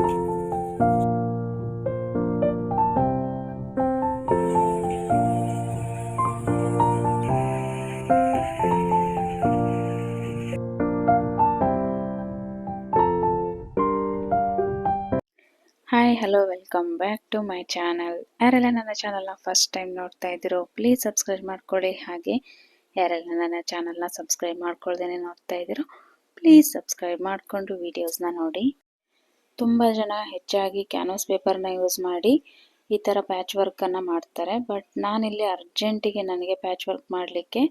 Hi hello welcome back to my channel ಯಾರೆಲ್ಲ ನನ್ನ ಚಾನಲ್ನ ಫಸ್ಟ್ ಟೈಮ್ ನೋಡ್ತಾ ಇದ್ದೀರೋ ಪ್ಲೀಸ್ ಸಬ್ಸ್ಕ್ರೈಬ್ ಮಾಡ್ಕೊಳ್ಳಿ ಹಾಗೆ, ಯಾರೆಲ್ಲ ನನ್ನ ಚಾನಲ್ನ ಸಬ್ಸ್ಕ್ರೈಬ್ ಮಾಡ್ಕೊಳ್ದೇನೆ ನೋಡ್ತಾ ಇದ್ದೀರೋ ಪ್ಲೀಸ್ ಸಬ್ಸ್ಕ್ರೈಬ್ ಮಾಡಿಕೊಂಡು ವೀಡಿಯೋಸ್ನ ನೋಡಿ. ತುಂಬ ಜನ ಹೆಚ್ಚಾಗಿ ಕ್ಯಾನ್ವಸ್ ಪೇಪರ್ನ ಯೂಸ್ ಮಾಡಿ ಈ ಥರ ಪ್ಯಾಚ್ ವರ್ಕನ್ನು ಮಾಡ್ತಾರೆ. ಬಟ್ ನಾನಿಲ್ಲಿ ಅರ್ಜೆಂಟಿಗೆ ನನಗೆ ಪ್ಯಾಚ್ ವರ್ಕ್ ಮಾಡಲಿಕ್ಕೆ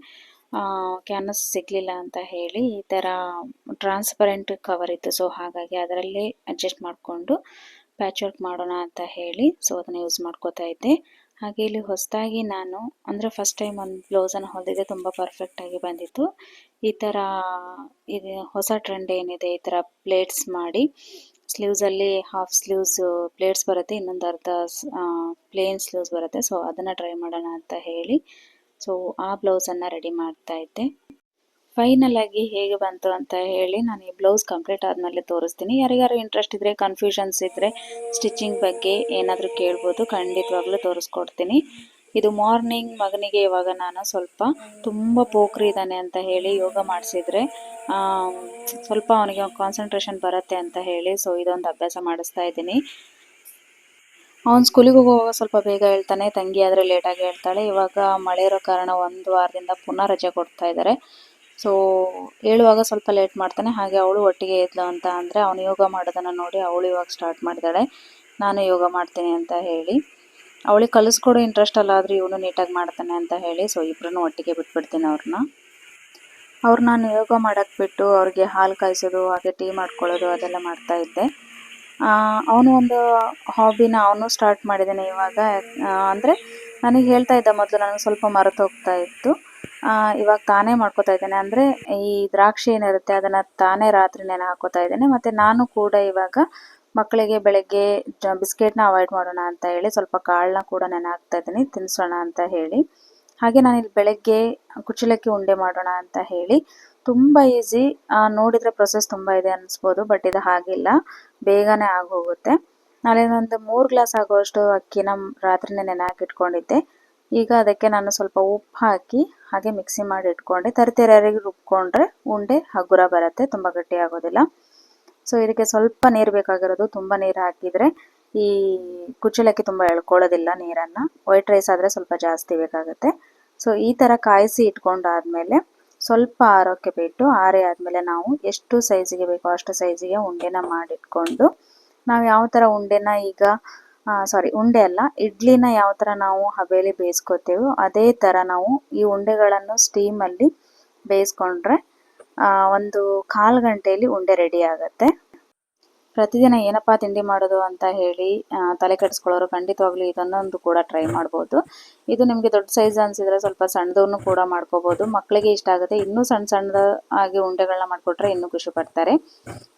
ಕ್ಯಾನ್ವಸ್ ಸಿಗಲಿಲ್ಲ ಅಂತ ಹೇಳಿ ಈ ಥರ ಟ್ರಾನ್ಸ್ಪರೆಂಟ್ ಕವರ್ ಇತ್ತು. ಸೊ ಹಾಗಾಗಿ ಅದರಲ್ಲಿ ಅಡ್ಜಸ್ಟ್ ಮಾಡಿಕೊಂಡು ಪ್ಯಾಚ್ ವರ್ಕ್ ಮಾಡೋಣ ಅಂತ ಹೇಳಿ ಸೊ ಅದನ್ನು ಯೂಸ್ ಮಾಡ್ಕೋತಾ ಇದ್ದೆ. ಹಾಗೆ ಇಲ್ಲಿ ಹೊಸದಾಗಿ ನಾನು, ಅಂದರೆ ಫಸ್ಟ್ ಟೈಮ್ ಒಂದು ಬ್ಲೌಸನ್ನು ಹೊಲಿದಿದ್ದೆ, ತುಂಬ ಪರ್ಫೆಕ್ಟಾಗಿ ಬಂದಿತ್ತು. ಈ ಥರ ಇದು ಹೊಸ ಟ್ರೆಂಡ್ ಏನಿದೆ, ಈ ಥರ ಪ್ಲೇಟ್ಸ್ ಮಾಡಿ ಸ್ಲೀವ್ಸಲ್ಲಿ ಹಾಫ್ ಸ್ಲೀವ್ಸ್ ಪ್ಲೇಟ್ಸ್ ಬರುತ್ತೆ, ಇನ್ನೊಂದು ಅರ್ಧ ಪ್ಲೇನ್ ಸ್ಲೀವ್ಸ್ ಬರುತ್ತೆ. ಸೊ ಅದನ್ನು ಟ್ರೈ ಮಾಡೋಣ ಅಂತ ಹೇಳಿ. ಸೊ ಆ ಬ್ಲೌಸನ್ನು ರೆಡಿ ಮಾಡ್ತಾ ಇದ್ದೆ. ಫೈನಲ್ ಆಗಿ ಹೇಗೆ ಬಂತು ಅಂತ ಹೇಳಿ ನಾನು ಈ ಬ್ಲೌಸ್ ಕಂಪ್ಲೀಟ್ ಆದಮೇಲೆ ತೋರಿಸ್ತೀನಿ. ಯಾರಿಗಾರು ಇಂಟ್ರೆಸ್ಟ್ ಇದ್ದರೆ ಕನ್ಫ್ಯೂಷನ್ಸ್ ಇದ್ದರೆ ಸ್ಟಿಚಿಂಗ್ ಬಗ್ಗೆ ಏನಾದರೂ ಕೇಳ್ಬೋದು, ಖಂಡಿತವಾಗ್ಲೂ ತೋರಿಸ್ಕೊಡ್ತೀನಿ. ಇದು ಮಾರ್ನಿಂಗ್ ಮಗನಿಗೆ ಇವಾಗ ನಾನು ಸ್ವಲ್ಪ ತುಂಬ ಪೋಖ್ರಿ ಇದ್ದಾನೆ ಅಂತ ಹೇಳಿ ಯೋಗ ಮಾಡಿಸಿದ್ರೆ ಸ್ವಲ್ಪ ಅವನಿಗೆ ಕಾನ್ಸಂಟ್ರೇಷನ್ ಬರುತ್ತೆ ಅಂತ ಹೇಳಿ ಸೊ ಇದೊಂದು ಅಭ್ಯಾಸ ಮಾಡಿಸ್ತಾ ಇದ್ದೀನಿ. ಅವನು ಸ್ಕೂಲಿಗೆ ಹೋಗುವಾಗ ಸ್ವಲ್ಪ ಬೇಗ ಹೇಳ್ತಾನೆ, ತಂಗಿ ಆದರೆ ಲೇಟಾಗಿ ಹೇಳ್ತಾಳೆ. ಇವಾಗ ಮಳೆ ಇರೋ ಕಾರಣ ಒಂದು ವಾರದಿಂದ ಪುನಃ ರಜೆ ಕೊಡ್ತಾ ಇದ್ದಾರೆ ಸೊ ಹೇಳುವಾಗ ಸ್ವಲ್ಪ ಲೇಟ್ ಮಾಡ್ತಾನೆ. ಹಾಗೆ ಅವಳು ಒಟ್ಟಿಗೆ ಇದ್ಲು ಅಂತ ಅಂದರೆ, ಅವನು ಯೋಗ ಮಾಡೋದನ್ನು ನೋಡಿ ಅವಳು ಇವಾಗ ಸ್ಟಾರ್ಟ್ ಮಾಡಿದಾಳೆ. ನಾನು ಯೋಗ ಮಾಡ್ತೀನಿ ಅಂತ ಹೇಳಿ. ಅವಳಿಗೆ ಕಲಿಸ್ಕೊಡೋ ಇಂಟ್ರೆಸ್ಟ್ ಅಲ್ಲ, ಆದರೆ ಇವನು ನೀಟಾಗಿ ಮಾಡ್ತಾನೆ ಅಂತ ಹೇಳಿ ಸೊ ಇಬ್ಬರೂ ಒಟ್ಟಿಗೆ ಬಿಟ್ಬಿಡ್ತೀನಿ ಅವ್ರನ್ನ ಅವ್ರು ನಾನು ಯೋಗ ಮಾಡೋಕ್ಕೆ ಬಿಟ್ಟು ಅವ್ರಿಗೆ ಹಾಲು ಕಾಯಿಸೋದು, ಹಾಗೆ ಟೀ ಮಾಡ್ಕೊಳ್ಳೋದು, ಅದೆಲ್ಲ ಮಾಡ್ತಾ ಇದ್ದೆ. ಅವನು ಒಂದು ಹಾಬಿನ ಅವನು ಸ್ಟಾರ್ಟ್ ಮಾಡಿದ್ದಾನೆ ಇವಾಗ. ಅಂದರೆ ನನಗೆ ಹೇಳ್ತಾ ಇದ್ದ ಮೊದಲು ನನಗೆ ಸ್ವಲ್ಪ ಮರೆತು ಹೋಗ್ತಾ ಇತ್ತು. ಇವಾಗ ತಾನೇ ಮಾಡ್ಕೋತಾ ಇದ್ದಾನೆ. ಅಂದರೆ ಈ ದ್ರಾಕ್ಷಿ ಏನಿರುತ್ತೆ ಅದನ್ನು ತಾನೇ ರಾತ್ರಿ ನೆನೆ ಹಾಕೋತಾ ಇದ್ದೇನೆ. ಮತ್ತು ನಾನು ಕೂಡ ಇವಾಗ ಮಕ್ಕಳಿಗೆ ಬೆಳಗ್ಗೆ ಬಿಸ್ಕೆಟ್ನ ಅವಾಯ್ಡ್ ಮಾಡೋಣ ಅಂತ ಹೇಳಿ ಸ್ವಲ್ಪ ಕಾಳನ್ನ ಕೂಡ ನಾನು ಹಾಕ್ತಾ ಇದ್ದೀನಿ ತಿನ್ನಿಸೋಣ ಅಂತ ಹೇಳಿ. ಹಾಗೆ ನಾನು ಇಲ್ಲಿ ಬೆಳಗ್ಗೆ ಕುಚ್ಚಲಕ್ಕಿ ಉಂಡೆ ಮಾಡೋಣ ಅಂತ ಹೇಳಿ. ತುಂಬ ಈಸಿ ನೋಡಿದರೆ ಪ್ರೊಸೆಸ್ ತುಂಬ ಇದೆ ಅನಿಸ್ಬೋದು ಬಟ್ ಇದು ಹಾಗಿಲ್ಲ. ಬೇಗನೆ ಆಗೋಗುತ್ತೆ. ನಾಳೆ ಒಂದು ಮೂರು ಗ್ಲಾಸ್ ಆಗುವಷ್ಟು ಅಕ್ಕಿನ ರಾತ್ರಿನೇ ನೆನೆ ಹಾಕಿಟ್ಕೊಂಡಿದ್ದೆ ಈಗ ಅದಕ್ಕೆ ನಾನು ಸ್ವಲ್ಪ ಉಪ್ಪು ಹಾಕಿ, ಹಾಗೆ ಮಿಕ್ಸಿ ಮಾಡಿ ಇಟ್ಕೊಂಡೆ. ತರಿತರಿಯಾಗಿ ರುಬ್ಕೊಂಡ್ರೆ ಉಂಡೆ ಹಗುರ ಬರುತ್ತೆ, ತುಂಬ ಗಟ್ಟಿ ಆಗೋದಿಲ್ಲ ಸೊ ಇದಕ್ಕೆ ಸ್ವಲ್ಪ ನೀರು ಬೇಕಾಗಿರೋದು ತುಂಬ ನೀರು ಹಾಕಿದರೆ ಈ ಕುಚ್ಚಲಕ್ಕಿ ತುಂಬ ಎಳ್ಕೊಳ್ಳೋದಿಲ್ಲ ನೀರನ್ನು. ವೈಟ್ ರೈಸ್ ಆದರೆ ಸ್ವಲ್ಪ ಜಾಸ್ತಿ ಬೇಕಾಗುತ್ತೆ. ಸೊ ಈ ಥರ ಕಾಯಿಸಿ ಇಟ್ಕೊಂಡಾದ್ಮೇಲೆ ಸ್ವಲ್ಪ ಆರೋಕ್ಕೆ ಬಿಟ್ಟು ಆರೆ ಆದಮೇಲೆ ನಾವು ಎಷ್ಟು ಸೈಜಿಗೆ ಬೇಕೋ ಅಷ್ಟು ಸೈಜಿಗೆ ಉಂಡೆನ ಮಾಡಿಟ್ಕೊಂಡು ನಾವು ಯಾವ ಥರ ಉಂಡೆನ ಈಗ ಸಾರಿ ಉಂಡೆ ಅಲ್ಲ, ಇಡ್ಲಿನ ಯಾವ ಥರ ನಾವು ಹಬೇಲಿ ಬೇಯಿಸ್ಕೋತೇವೋ ಅದೇ ಥರ ನಾವು ಈ ಉಂಡೆಗಳನ್ನು ಸ್ಟೀಮಲ್ಲಿ ಬೇಯಿಸ್ಕೊಂಡ್ರೆ ಒಂದು ಕಾಲು ಗಂಟೆಯಲ್ಲಿ ಉಂಡೆ ರೆಡಿ ಆಗುತ್ತೆ. ಪ್ರತಿದಿನ ಏನಪ್ಪಾ ತಿಂಡಿ ಮಾಡೋದು ಅಂತ ಹೇಳಿ ತಲೆ ಕೆಡಿಸ್ಕೊಳ್ಳೋರು ಖಂಡಿತವಾಗ್ಲೂ ಇದನ್ನೊಂದು ಕೂಡ ಟ್ರೈ ಮಾಡ್ಬೋದು. ಇದು ನಿಮಗೆ ದೊಡ್ಡ ಸೈಜ್ ಅನ್ಸಿದ್ರೆ ಸ್ವಲ್ಪ ಸಣ್ಣದನ್ನು ಕೂಡ ಮಾಡ್ಕೋಬಹುದು ಮಕ್ಕಳಿಗೆ ಇಷ್ಟ ಆಗುತ್ತೆ. ಇನ್ನೂ ಸಣ್ಣ ಸಣ್ಣದ ಆಗಿ ಉಂಡೆಗಳನ್ನ ಮಾಡಿಕೊಟ್ರೆ ಇನ್ನೂ ಖುಷಿ ಪಡ್ತಾರೆ.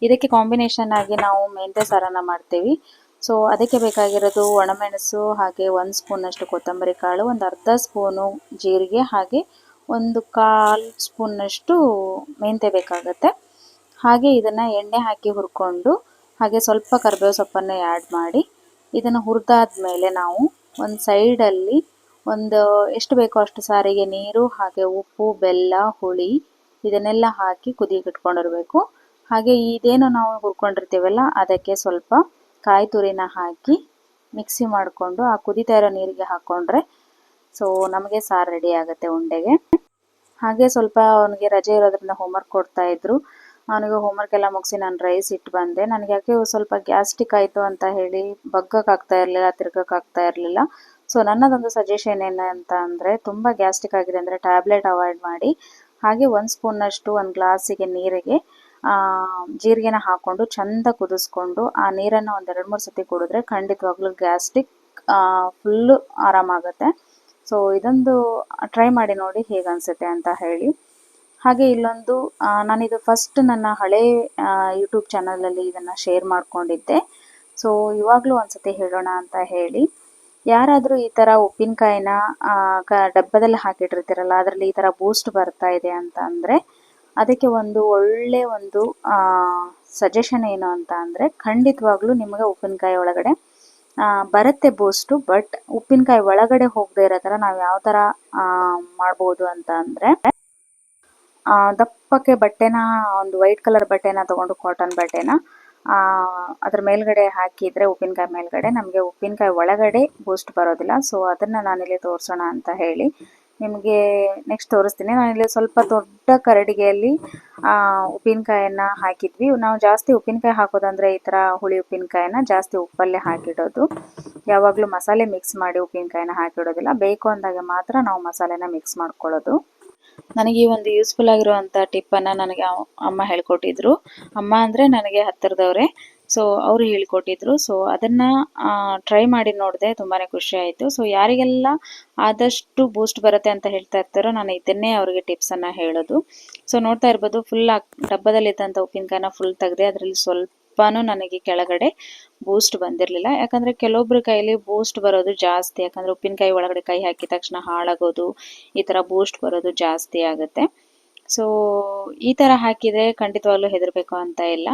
ಇದಕ್ಕೆ ಕಾಂಬಿನೇಷನ್ ಆಗಿ ನಾವು ಮೆಂತ್ಯ ಸಾರನ್ನ ಮಾಡ್ತೀವಿ. ಸೊ ಅದಕ್ಕೆ ಬೇಕಾಗಿರೋದು ಒಣಮೆಣಸು ಹಾಗೆ ಒಂದು ಸ್ಪೂನಷ್ಟು ಕೊತ್ತಂಬರಿ ಕಾಳು, ಒಂದು ಅರ್ಧ ಸ್ಪೂನು ಜೀರಿಗೆ ಹಾಗೆ ಒಂದು ಕಾಲು ಸ್ಪೂನಷ್ಟು ಮೆಂತ್ಯ ಬೇಕಾಗುತ್ತೆ. ಹಾಗೆ ಇದನ್ನು ಎಣ್ಣೆ ಹಾಕಿ ಹುರ್ಕೊಂಡು, ಹಾಗೆ ಸ್ವಲ್ಪ ಕರಿಬೇವು ಸೊಪ್ಪನ್ನು ಆ್ಯಡ್ ಮಾಡಿ, ಇದನ್ನು ಹುರಿದಾದ್ಮೇಲೆ ನಾವು ಒಂದು ಸೈಡಲ್ಲಿ ಒಂದು ಎಷ್ಟು ಬೇಕೋ ಅಷ್ಟು ಸಾರಿಗೆ ನೀರು, ಹಾಗೆ ಉಪ್ಪು, ಬೆಲ್ಲ, ಹುಳಿ ಇದನ್ನೆಲ್ಲ ಹಾಕಿ ಕುದಿಗೆ ಇಟ್ಕೊಂಡಿರಬೇಕು. ಹಾಗೆ ಇದೇನು ನಾವು ಹುರ್ಕೊಂಡಿರ್ತೀವಲ್ಲ, ಅದಕ್ಕೆ ಸ್ವಲ್ಪ ಕಾಯಿ ತುರಿನ ಹಾಕಿ ಮಿಕ್ಸಿ ಮಾಡಿಕೊಂಡು ಆ ಕುದಿತಾ ಇರೋ ನೀರಿಗೆ ಹಾಕ್ಕೊಂಡ್ರೆ ಸೊ ನಮಗೆ ಸಾರು ರೆಡಿ ಆಗುತ್ತೆ ಉಂಡೆಗೆ. ಹಾಗೆ ಸ್ವಲ್ಪ ಅವನಿಗೆ ರಜೆ ಇರೋದ್ರಿಂದ ಹೋಮ್ವರ್ಕ್ ಕೊಡ್ತಾ ಇದ್ರು. ಅವನಿಗೆ ಹೋಮ್ವರ್ಕ್ ಎಲ್ಲ ಮುಗಿಸಿ ನಾನು ರೈಸ್ ಇಟ್ಟು ಬಂದೆ. ನನಗೆ ಯಾಕೆ ಸ್ವಲ್ಪ ಗ್ಯಾಸ್ಟಿಕ್ ಆಯಿತು ಅಂತ ಹೇಳಿ ಬಗ್ಗಕ್ಕಾಗ್ತಾ ಇರಲಿಲ್ಲ ತಿರ್ಗಕ್ಕಾಗ್ತಾ ಇರಲಿಲ್ಲ. ಸೊ ನನ್ನದೊಂದು ಸಜೆಷನ್ ಏನು ಅಂತ ಅಂದರೆ ತುಂಬ ಗ್ಯಾಸ್ಟಿಕ್ ಆಗಿದೆ ಅಂದರೆ ಟ್ಯಾಬ್ಲೆಟ್ ಅವಾಯ್ಡ್ ಮಾಡಿ. ಹಾಗೆ ಒಂದು ಸ್ಪೂನಷ್ಟು, ಒಂದು ಗ್ಲಾಸಿಗೆ ನೀರಿಗೆ ಜೀರಿಗೆನ ಹಾಕ್ಕೊಂಡು ಚಂದ ಕುದಿಸ್ಕೊಂಡು ಆ ನೀರನ್ನು ಒಂದು ಎರಡು ಮೂರು ಸತಿ ಕುಡಿದ್ರೆ ಖಂಡಿತವಾಗ್ಲೂ ಗ್ಯಾಸ್ಟಿಕ್ ಫುಲ್ಲು ಆರಾಮಾಗುತ್ತೆ. ಸೊ ಇದೊಂದು ಟ್ರೈ ಮಾಡಿ ನೋಡಿ ಹೇಗೆ ಅನಿಸುತ್ತೆ ಅಂತ ಹೇಳಿ. ಹಾಗೆ ಇಲ್ಲೊಂದು ನಾನಿದು ಫಸ್ಟ್ ನನ್ನ ಹಳೆ ಯೂಟ್ಯೂಬ್ ಚಾನಲಲ್ಲಿ ಇದನ್ನು ಶೇರ್ ಮಾಡಿಕೊಂಡಿದ್ದೆ. ಸೊ ಇವಾಗಲೂ ಒಂದ್ಸತಿ ಹೇಳೋಣ ಅಂತ ಹೇಳಿ. ಯಾರಾದರೂ ಈ ಥರ ಉಪ್ಪಿನಕಾಯಿನ ಕ, ಡಬ್ಬದಲ್ಲಿ ಹಾಕಿಟ್ಟಿರ್ತೀರಲ್ಲ, ಅದರಲ್ಲಿ ಈ ಥರ ಬೂಸ್ಟ್ ಬರ್ತಾ ಇದೆ ಅಂತ ಅಂದರೆ, ಅದಕ್ಕೆ ಒಂದು ಒಳ್ಳೆ ಒಂದು ಸಜೆಷನ್ ಏನು ಅಂತ ಅಂದರೆ, ಖಂಡಿತವಾಗ್ಲೂ ನಿಮಗೆ ಉಪ್ಪಿನಕಾಯಿ ಒಳಗಡೆ ಬರುತ್ತೆ ಬೂಸ್ಟು ಬಟ್ ಉಪ್ಪಿನಕಾಯಿ ಒಳಗಡೆ ಹೋಗದೆ ಇರೋ ತರ ನಾವು ಯಾವ ತರ ಆ, ಮಾಡ್ಬೋದು ಅಂತ ಅಂದ್ರೆ ಆ, ದಪ್ಪಕ್ಕೆ ಬಟ್ಟೆನ ಒಂದು ವೈಟ್ ಕಲರ್ ಬಟ್ಟೆನ ತಗೊಂಡು ಕಾಟನ್ ಬಟ್ಟೆನ ಆ, ಅದ್ರ ಮೇಲ್ಗಡೆ ಹಾಕಿದ್ರೆ ಉಪ್ಪಿನಕಾಯಿ ಮೇಲ್ಗಡೆ ನಮಗೆ ಉಪ್ಪಿನಕಾಯಿ ಒಳಗಡೆ ಬೂಸ್ಟ್ ಬರೋದಿಲ್ಲ. ಸೊ ಅದನ್ನ ನಾನಿಲ್ಲಿ ತೋರಿಸೋಣ ಅಂತ ಹೇಳಿ. ನಿಮಗೆ ನೆಕ್ಸ್ಟ್ ತೋರಿಸ್ತೀನಿ. ನಾನಿಲ್ಲಿ ಸ್ವಲ್ಪ ದೊಡ್ಡ ಕರಡಿಗೆಯಲ್ಲಿ ಉಪ್ಪಿನಕಾಯನ್ನ ಹಾಕಿದ್ವಿ. ನಾವು ಜಾಸ್ತಿ ಉಪ್ಪಿನಕಾಯಿ ಹಾಕೋದಂದ್ರೆ ಈ ಥರ ಹುಳಿ ಉಪ್ಪಿನಕಾಯನ್ನ ಜಾಸ್ತಿ ಉಪ್ಪಲ್ಲೇ ಹಾಕಿಡೋದು. ಯಾವಾಗಲೂ ಮಸಾಲೆ ಮಿಕ್ಸ್ ಮಾಡಿ ಉಪ್ಪಿನಕಾಯನ್ನ ಹಾಕಿಡೋದಿಲ್ಲ. ಬೇಕು ಅಂದಾಗ ಮಾತ್ರ ನಾವು ಮಸಾಲೆನ ಮಿಕ್ಸ್ ಮಾಡ್ಕೊಳ್ಳೋದು. ನನಗೆ ಈ ಒಂದು ಯೂಸ್ಫುಲ್ ಆಗಿರುವಂಥ ಟಿಪ್ಪನ್ನು ನನಗೆ ಅಮ್ಮ ಹೇಳ್ಕೊಟ್ಟಿದ್ರು. ಅಮ್ಮ ಅಂದರೆ ನನಗೆ ಹತ್ತಿರದವರೇ. ಸೊ ಅವರು ಹೇಳಿಕೊಟ್ಟಿದ್ರು. ಸೊ ಅದನ್ನು ಟ್ರೈ ಮಾಡಿ ನೋಡಿದೆ ತುಂಬಾ ಖುಷಿ ಆಯಿತು. ಸೊ ಯಾರಿಗೆಲ್ಲ ಆದಷ್ಟು ಬೂಸ್ಟ್ ಬರುತ್ತೆ ಅಂತ ಹೇಳ್ತಾ ಇರ್ತಾರೋ ನಾನು ಇದನ್ನೇ ಅವರಿಗೆ ಟಿಪ್ಸನ್ನು ಹೇಳೋದು. ಸೊ ನೋಡ್ತಾ ಇರ್ಬೋದು ಫುಲ್ ಡಬ್ಬದಲ್ಲಿದ್ದಂಥ ಉಪ್ಪಿನಕಾಯಿನ ಫುಲ್ ತೆಗೆದೆ ಅದರಲ್ಲಿ ಸ್ವಲ್ಪನೂ ನನಗೆ ಕೆಳಗಡೆ ಬೂಸ್ಟ್ ಬಂದಿರಲಿಲ್ಲ. ಯಾಕಂದರೆ ಕೆಲವೊಬ್ರ ಕೈಯಲ್ಲಿ ಬೂಸ್ಟ್ ಬರೋದು ಜಾಸ್ತಿ. ಯಾಕಂದರೆ ಉಪ್ಪಿನಕಾಯಿ ಒಳಗಡೆ ಕೈ ಹಾಕಿದ ತಕ್ಷಣ ಹಾಳಾಗೋದು, ಈ ಥರ ಬೂಸ್ಟ್ ಬರೋದು ಜಾಸ್ತಿ ಆಗುತ್ತೆ. ಸೊ ಈ ಥರ ಹಾಕಿದರೆ ಖಂಡಿತವಾಗ್ಲೂ ಹೆದರಬೇಕು ಅಂತ ಇಲ್ಲ.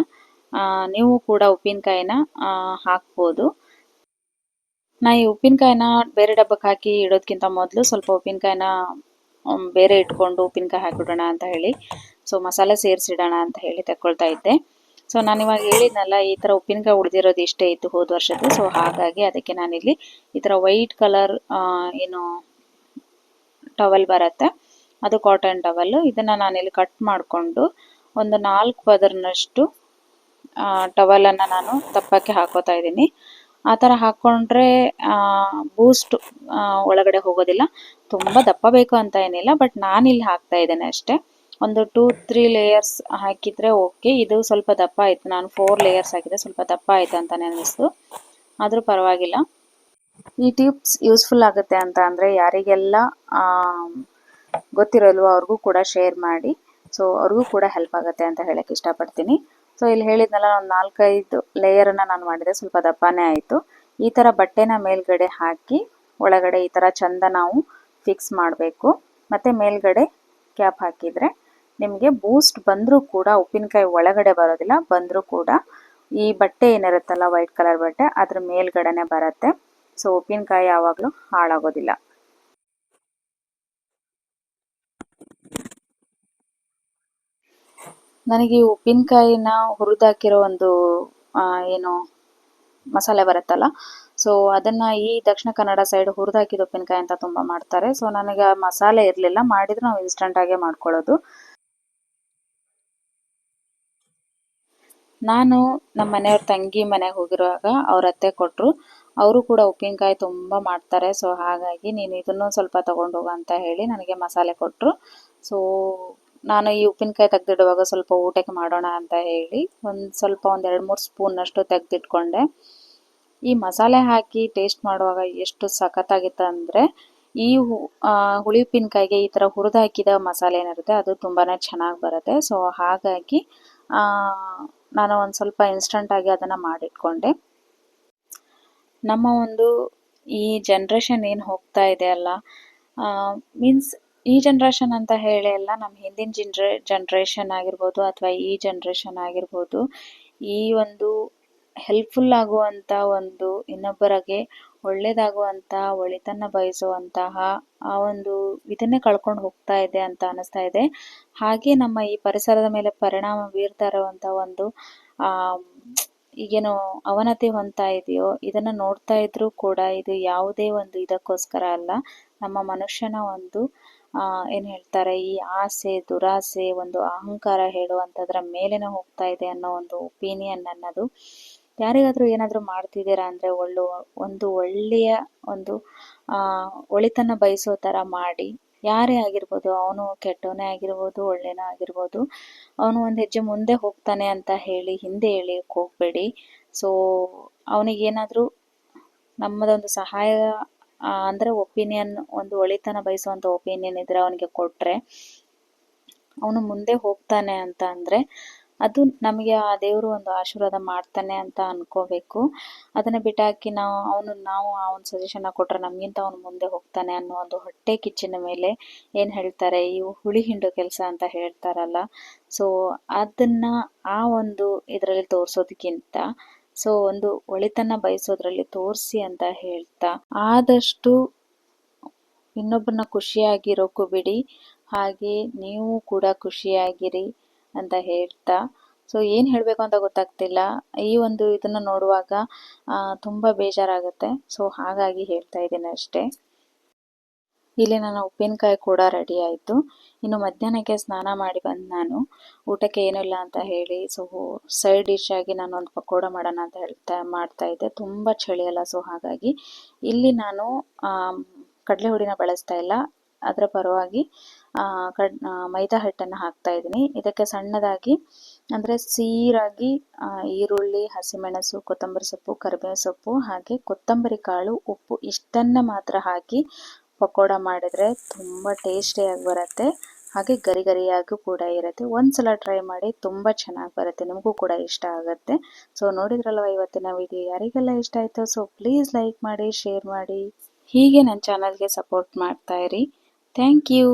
ನೀವು ಕೂಡ ಉಪ್ಪಿನಕಾಯಿನ ಹಾಕ್ಬೋದು. ನಾ ಈ ಉಪ್ಪಿನಕಾಯಿನ ಬೇರೆ ಡಬ್ಬಕ್ಕೆ ಹಾಕಿ ಇಡೋದಕ್ಕಿಂತ ಮೊದಲು ಸ್ವಲ್ಪ ಉಪ್ಪಿನಕಾಯಿನ ಬೇರೆ ಇಟ್ಕೊಂಡು ಉಪ್ಪಿನಕಾಯಿ ಹಾಕಿಬಿಡೋಣ ಅಂತ ಹೇಳಿ. ಸೊ, ಮಸಾಲೆ ಸೇರಿಸಿಡೋಣ ಅಂತ ಹೇಳಿ ತಗೊಳ್ತಾ ಇದ್ದೆ. ಸೊ, ನಾನು ಇವಾಗ ಹೇಳಿದ್ನಲ್ಲ, ಈ ಥರ ಉಪ್ಪಿನಕಾಯಿ ಉಳಿದಿರೋದು ಇಷ್ಟೇ ಇತ್ತು ಹೋದ ವರ್ಷದ್ದು. ಸೊ, ಹಾಗಾಗಿ ಅದಕ್ಕೆ ನಾನಿಲ್ಲಿ ಈ ಥರ ವೈಟ್ ಕಲರ್ ಏನು ಟವಲ್ ಬರುತ್ತೆ, ಅದು ಕಾಟನ್ ಟವಲ್. ಇದನ್ನು ನಾನಿಲ್ಲಿ ಕಟ್ ಮಾಡಿಕೊಂಡು ಒಂದು ನಾಲ್ಕು ಪದರ್ನಷ್ಟು ಟವಲನ್ನು ನಾನು ದಪ್ಪಕ್ಕೆ ಹಾಕೋತಾ ಇದ್ದೀನಿ. ಆ ಥರ ಹಾಕ್ಕೊಂಡ್ರೆ ಬೂಸ್ಟ್ ಒಳಗಡೆ ಹೋಗೋದಿಲ್ಲ. ತುಂಬ ದಪ್ಪ ಬೇಕು ಅಂತ ಏನಿಲ್ಲ ಬಟ್ ನಾನಿಲ್ಲಿ ಹಾಕ್ತಾ ಇದ್ದೇನೆ ಅಷ್ಟೇ. ಒಂದು ಟೂ ತ್ರೀ ಲೇಯರ್ಸ್ ಹಾಕಿದರೆ ಓಕೆ ಇದು ಸ್ವಲ್ಪ ದಪ್ಪ ಆಯಿತು. ನಾನು ಫೋರ್ ಲೇಯರ್ಸ್ ಹಾಕಿದೆ ಸ್ವಲ್ಪ ದಪ್ಪ ಆಯಿತು ಅಂತಲೇ ಅನ್ನಿಸ್ತು. ಆದರೂ ಪರವಾಗಿಲ್ಲ. ಈ ಟಿಪ್ಸ್ ಯೂಸ್ಫುಲ್ ಆಗುತ್ತೆ ಅಂತ ಅಂದರೆ ಯಾರಿಗೆಲ್ಲ ಗೊತ್ತಿರಲ್ವೋ ಅವ್ರಿಗೂ ಕೂಡ ಶೇರ್ ಮಾಡಿ. ಸೊ ಅವ್ರಿಗೂ ಕೂಡ ಹೆಲ್ಪ್ ಆಗುತ್ತೆ ಅಂತ ಹೇಳಕ್ಕೆ ಇಷ್ಟಪಡ್ತೀನಿ. ಸೊ ಇಲ್ಲಿ ಹೇಳಿದ್ನಲ್ಲ ಒಂದು ನಾಲ್ಕೈದು ಲೇಯರನ್ನು ನಾನು ಮಾಡಿದೆ. ಸ್ವಲ್ಪ ದಪ್ಪನೇ ಆಯಿತು. ಈ ಥರ ಬಟ್ಟೆನ ಮೇಲ್ಗಡೆ ಹಾಕಿ, ಒಳಗಡೆ ಈ ಥರ ಚಂದ ನಾವು ಫಿಕ್ಸ್ ಮಾಡಬೇಕು. ಮತ್ತು ಮೇಲ್ಗಡೆ ಕ್ಯಾಪ್ ಹಾಕಿದರೆ ನಿಮಗೆ ಬೂಸ್ಟ್ ಬಂದರೂ ಕೂಡ, ಉಪ್ಪಿನಕಾಯಿ ಒಳಗಡೆ ಬರೋದಿಲ್ಲ, ಬಂದರೂ ಕೂಡ ಈ ಬಟ್ಟೆ ಏನಿರುತ್ತಲ್ಲ ವೈಟ್ ಕಲರ್ ಬಟ್ಟೆ, ಅದ್ರ ಮೇಲ್ಗಡೆನೆ ಬರುತ್ತೆ. ಸೊ ಉಪ್ಪಿನಕಾಯಿ ಯಾವಾಗಲೂ ಹಾಳಾಗೋದಿಲ್ಲ. ನನಗೆ ಉಪ್ಪಿನಕಾಯಿನ ಹುರಿದಾಕಿರೋ ಒಂದು ಏನು ಮಸಾಲೆ ಬರುತ್ತಲ್ಲ, ಸೊ ಅದನ್ನ ಈ ದಕ್ಷಿಣ ಕನ್ನಡ ಸೈಡ್ ಹುರಿದಾಕಿದ ಉಪ್ಪಿನಕಾಯಿ ಅಂತ ತುಂಬ ಮಾಡ್ತಾರೆ. ಸೊ ನನಗೆ ಆ ಮಸಾಲೆ ಇರಲಿಲ್ಲ, ಮಾಡಿದ್ರೆ ನಾವು ಇನ್ಸ್ಟಂಟ್ ಆಗೇ ಮಾಡ್ಕೊಳ್ಳೋದು. ನಾನು ನಮ್ಮ ಮನೆಯವ್ರ ತಂಗಿ ಮನೆಗೆ ಹೋಗಿರುವಾಗ ಅವ್ರ ಅತ್ತೆ ಕೊಟ್ಟರು ಅವರು ಕೂಡ ಉಪ್ಪಿನಕಾಯಿ ತುಂಬ ಮಾಡ್ತಾರೆ, ಸೊ ಹಾಗಾಗಿ ನೀನು ಇದನ್ನು ಸ್ವಲ್ಪ ತಗೊಂಡು ಹೋಗು ಅಂತ ಹೇಳಿ ನನಗೆ ಮಸಾಲೆ ಕೊಟ್ಟರು ಸೊ ನಾನು ಈ ಉಪ್ಪಿನಕಾಯಿ ತೆಗೆದಿಡುವಾಗ ಸ್ವಲ್ಪ ಊಟಕ್ಕೆ ಮಾಡೋಣ ಅಂತ ಹೇಳಿ ಒಂದು ಸ್ವಲ್ಪ ಒಂದು ಎರಡು ಮೂರು ಸ್ಪೂನ್ನಷ್ಟು ತೆಗೆದಿಟ್ಕೊಂಡೆ. ಈ ಮಸಾಲೆ ಹಾಕಿ ಟೇಸ್ಟ್ ಮಾಡುವಾಗ ಎಷ್ಟು ಸಖತ್ತಾಗಿತ್ತು ಅಂದರೆ ಈ ಹುಳಿ ಉಪ್ಪಿನಕಾಯಿಗೆ ಈ ಥರ ಹುರಿದು ಹಾಕಿದ ಮಸಾಲೆ ಏನಿರುತ್ತೆ ಅದು ತುಂಬಾ ಚೆನ್ನಾಗಿ ಬರುತ್ತೆ. ಸೊ ಹಾಗಾಗಿ ನಾನು ಒಂದು ಸ್ವಲ್ಪ ಇನ್ಸ್ಟಂಟಾಗಿ ಅದನ್ನು ಮಾಡಿಟ್ಕೊಂಡೆ. ನಮ್ಮ ಒಂದು ಈ ಜನ್ರೇಷನ್ ಏನು ಹೋಗ್ತಾ ಇದೆ ಅಲ್ಲ ಮೀನ್ಸ್ ಈ ಜನರೇಷನ್ ಅಂತ ಹೇಳಿ ಅಲ್ಲ ನಮ್ಮ ಹಿಂದಿನ ಜನರೇ ಜನ್ರೇಷನ್ ಆಗಿರ್ಬೋದು ಅಥವಾ ಈ ಜನ್ರೇಷನ್ ಆಗಿರ್ಬೋದು, ಈ ಒಂದು ಹೆಲ್ಪ್ಫುಲ್ ಆಗುವಂಥ ಒಂದು ಇನ್ನೊಬ್ಬರಿಗೆ ಒಳ್ಳೇದಾಗುವಂಥ ಒಳಿತನ್ನ ಬಯಸುವಂತಹ ಆ ಒಂದು ಇದನ್ನೇ ಕಳ್ಕೊಂಡು ಹೋಗ್ತಾ ಇದೆ ಅಂತ ಅನಿಸ್ತಾ ಇದೆ. ಹಾಗೆ ನಮ್ಮ ಈ ಪರಿಸರದ ಮೇಲೆ ಪರಿಣಾಮ ಬೀರ್ತಾ ಇರುವಂಥ ಒಂದು ಈಗೇನು ಅವನತಿ ಹೊಂದ್ತಾ ಇದೆಯೋ, ಇದನ್ನು ನೋಡ್ತಾ ಇದ್ರೂ ಕೂಡ ಇದು ಯಾವುದೇ ಒಂದು ಇದಕ್ಕೋಸ್ಕರ ಅಲ್ಲ, ನಮ್ಮ ಮನುಷ್ಯನ ಒಂದು ಏನ್ ಹೇಳ್ತಾರೆ, ಈ ಆಸೆ, ದುರಾಸೆ, ಒಂದು ಅಹಂಕಾರ ಹೇಳುವಂತದ್ರ ಮೇಲೇನೆ ಹೋಗ್ತಾ ಇದೆ ಅನ್ನೋ ಒಂದು ಒಪಿನಿಯನ್ ನನ್ನದು ಯಾರಿಗಾದ್ರೂ ಏನಾದ್ರೂ ಮಾಡ್ತಿದ್ದೀರಾ ಅಂದ್ರೆ ಒಳ್ಳು, ಒಂದು ಒಳ್ಳೆಯ ಒಂದು ಒಳಿತನ್ನ ಬಯಸೋ ತರ ಮಾಡಿ. ಯಾರೇ ಆಗಿರ್ಬೋದು, ಅವನು ಕೆಟ್ಟವನೇ ಆಗಿರ್ಬೋದು ಒಳ್ಳೆಯನೇ ಆಗಿರ್ಬೋದು, ಅವನು ಒಂದು ಹೆಜ್ಜೆ ಮುಂದೆ ಹೋಗ್ತಾನೆ ಅಂತ ಹೇಳಿ, ಹಿಂದೆ ಎಳಿಯಕ್ಕೆ ಹೋಗಬೇಡಿ. ಸೊ ಅವನಿಗೇನಾದರೂ ನಮ್ಮದೊಂದು ಸಹಾಯ ಅಂದ್ರೆ ಒಪಿನಿಯನ್ ಒಂದು ಒಳಿತನ ಬಯಸುವಂಥ ಒಪಿನಿಯನ್ ಇದ್ರೆ ಅವನಿಗೆ ಕೊಟ್ಟರೆ ಅವನು ಮುಂದೆ ಹೋಗ್ತಾನೆ ಅಂತ ಅಂದರೆ ಅದು ನಮಗೆ ಆ ದೇವರು ಒಂದು ಆಶೀರ್ವಾದ ಮಾಡ್ತಾನೆ ಅಂತ ಅನ್ಕೋಬೇಕು. ಅದನ್ನ ಬಿಟ್ಟಾಕಿ ನಾವು, ಅವನು, ನಾವು ಆ ಒಂದು ಸಜೆಷನ್ ಕೊಟ್ರೆ ನಮಗಿಂತ ಅವನು ಮುಂದೆ ಹೋಗ್ತಾನೆ ಅನ್ನೋ ಒಂದು ಹೊಟ್ಟೆ ಕಿಚ್ಚಿನ ಮೇಲೆ ಏನು ಹೇಳ್ತಾರೆ ಇವು ಹುಳಿ ಹಿಂಡು ಕೆಲಸ ಅಂತ ಹೇಳ್ತಾರಲ್ಲ. ಸೊ ಅದನ್ನ ಆ ಒಂದು ಇದರಲ್ಲಿ ತೋರಿಸೋದಕ್ಕಿಂತ ಸೊ ಒಂದು ಒಳಿತನ್ನ ಬಯಸೋದ್ರಲ್ಲಿ ತೋರಿಸಿ ಅಂತ ಹೇಳ್ತಾ, ಆದಷ್ಟು ಇನ್ನೊಬ್ಬರನ್ನ ಖುಷಿಯಾಗಿರೋಕ್ಕೂ ಬಿಡಿ, ಹಾಗೆ ನೀವು ಕೂಡ ಖುಷಿಯಾಗಿರಿ ಅಂತ ಹೇಳ್ತಾ. ಸೊ ಏನು ಹೇಳಬೇಕು ಅಂತ ಗೊತ್ತಾಗ್ತಿಲ್ಲ. ಈ ಒಂದು ಇದನ್ನು ನೋಡುವಾಗ ತುಂಬ ಬೇಜಾರಾಗುತ್ತೆ. ಸೊ ಹಾಗಾಗಿ ಹೇಳ್ತಾ ಇದ್ದೀನಿ ಅಷ್ಟೇ. ಇಲ್ಲಿ ನನ್ನ ಉಪ್ಪಿನಕಾಯಿ ಕೂಡ ರೆಡಿ ಆಯಿತು. ಇನ್ನು ಮಧ್ಯಾಹ್ನಕ್ಕೆ ಸ್ನಾನ ಮಾಡಿ ಬಂದು ನಾನು. ಊಟಕ್ಕೆ ಏನಿಲ್ಲ ಅಂತ ಹೇಳಿ ಸೊ ಸೈಡ್ ಡಿಶ್ ಆಗಿ ನಾನು ಒಂದು ಪಕೋಡ ಮಾಡೋಣ ಅಂತ ಹೇಳ್ತಾ ಮಾಡ್ತಾ ಇದ್ದೆ. ತುಂಬ ಚಳಿ ಅಲ್ಲ ಸೊ ಹಾಗಾಗಿ ಇಲ್ಲಿ ನಾನು ಕಡಲೆ ಹುಡಿನ ಬಳಸ್ತಾ ಇಲ್ಲ. ಅದರ ಪರವಾಗಿ ಕಡ್ ಮೈದಾ ಹಿಟ್ಟನ್ನು ಹಾಕ್ತಾ ಇದ್ದೀನಿ. ಇದಕ್ಕೆ ಸಣ್ಣದಾಗಿ, ಅಂದರೆ ಸೀರಾಗಿ ಈರುಳ್ಳಿ, ಹಸಿಮೆಣಸು, ಕೊತ್ತಂಬರಿ ಸೊಪ್ಪು ಕರಿಬೇವು ಸೊಪ್ಪು, ಹಾಗೆ ಕೊತ್ತಂಬರಿ ಕಾಳು, ಉಪ್ಪು ಇಷ್ಟನ್ನು ಮಾತ್ರ ಹಾಕಿ ಪಕೋಡ ಮಾಡಿದ್ರೆ ತುಂಬ ಟೇಸ್ಟಿಯಾಗಿ ಬರುತ್ತೆ. ಹಾಗೆ ಗರಿ ಗರಿಯಾಗೂ ಕೂಡ ಇರುತ್ತೆ. ಒಂದ್ಸಲ ಟ್ರೈ ಮಾಡಿ ತುಂಬ ಚೆನ್ನಾಗಿ ಬರುತ್ತೆ. ನಿಮಗೂ ಕೂಡ ಇಷ್ಟ ಆಗುತ್ತೆ. ಸೊ ನೋಡಿದ್ರಲ್ವ ಇವತ್ತಿನ ವಿಡಿಯೋ ಯಾರಿಗೆಲ್ಲ ಇಷ್ಟ ಆಯಿತು ಸೊ ಪ್ಲೀಸ್ ಲೈಕ್ ಮಾಡಿ ಶೇರ್ ಮಾಡಿ. ಹೀಗೆ ನನ್ನ ಚಾನಲ್ಗೆ ಸಪೋರ್ಟ್ ಮಾಡ್ತಾ ಇರಿ. Thank you